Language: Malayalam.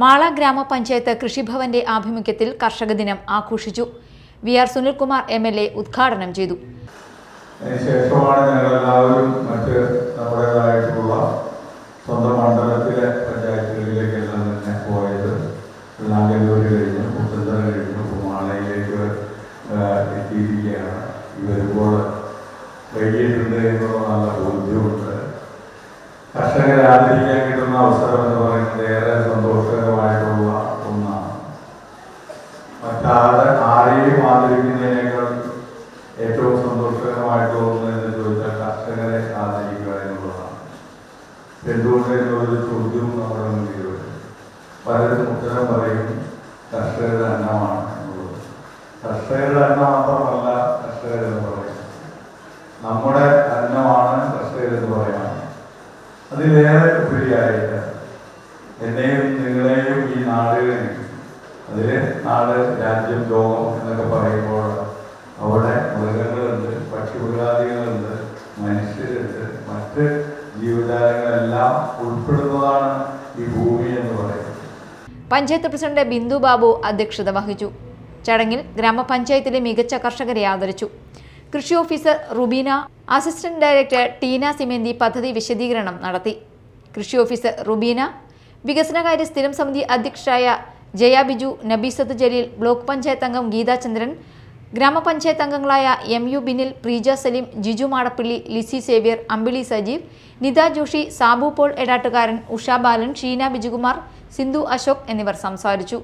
മാള ഗ്രാമപഞ്ചായത്ത് കൃഷിഭവന്റെ ആഭിമുഖ്യത്തിൽ കർഷക ദിനം ആഘോഷിച്ചു. V R Sunilkumar M L A ഉദ്ഘാടനം ചെയ്തു. അതിനുശേഷമാണ് ഞങ്ങളെല്ലാവരും മറ്റ് നമ്മുടേതായിട്ടുള്ള സ്വന്തം മണ്ഡലത്തിലെ പഞ്ചായത്തുകളിലേക്കെല്ലാം തന്നെ പോയത്. നാഗല്ലൂര് കഴിഞ്ഞ് പുത്തന്തറ കഴിഞ്ഞ് കുമാളയിലേക്ക് എത്തിയിരിക്കുകയാണ്. വരുമ്പോൾ വൈകിട്ടുണ്ട് എന്നുള്ള നല്ല ബോധ്യമുണ്ട്. കർഷകരെ ആദരിക്കാൻ കിട്ടുന്ന അവസരം എന്ന് പറയുന്നത് ഏറെ സന്തോഷകരമായിട്ടുള്ള മറ്റാരെ ആരെയും ആദരിക്കുന്നതിനേക്കാൾ ഏറ്റവും സന്തോഷകരമായിട്ട് ഒന്ന് എന്ന് ചോദിച്ചാൽ കർഷകരെ ആദരിക്കുക എന്നുള്ളതാണ്. എന്തുകൊണ്ട് എന്നുള്ളൊരു ചോദ്യവും നമ്മുടെ മുന്നിൽ വരും പലരും ഉത്തരം പറയും കർഷകരുടെ അന്നമാണ് എന്നുള്ളത്. കർഷകരുടെ അന്നം മാത്രമല്ല കർഷകരെന്ന് പറയാം. നമ്മുടെ അന്നമാണ് കർഷകരെന്ന് പറയാം. അതിലേറെ ഉപരിയായിട്ട് എന്നെയും നിങ്ങളെയും ഈ അതിൽ നാട് രാജ്യം ലോകം എന്നൊക്കെ പറയുമ്പോൾ അവിടെ മൃഗങ്ങളുണ്ട് പക്ഷിമൃഗാദികളുണ്ട് മനുഷ്യരുണ്ട്. മറ്റ് ജീവജാലങ്ങളെല്ലാം ഉൾപ്പെടുന്നതാണ് ഈ ഭൂമി എന്ന് പറയുന്നത്. പഞ്ചായത്ത് പ്രസിഡന്റ് ബിന്ദു ബാബു അധ്യക്ഷത വഹിച്ചു. ചടങ്ങിൽ ഗ്രാമപഞ്ചായത്തിലെ മികച്ച കർഷകരെ ആദരിച്ചു. കൃഷി officer Rubeena assistant director Teena സിമേന്തി പദ്ധതി വിശദീകരണം നടത്തി. കൃഷി ഓഫീസർ റുബീന വികസനകാര്യ സ്ഥിരം സമിതി അധ്യക്ഷരായ ജയ ബിജു നബീസത്ത് ജലീൽ ബ്ലോക്ക് പഞ്ചായത്ത് അംഗം ഗീതാചന്ദ്രൻ ഗ്രാമപഞ്ചായത്ത് അംഗങ്ങളായ M U Binil Preeja Saleem Jiju Madappilly Lissy Xavier Ambili Sajeev Nitha Joshi Sabu Paul Edattukaran Usha Balan Sheena Bijukumar Sindhu Ashok എന്നിവർ സംസാരിച്ചു.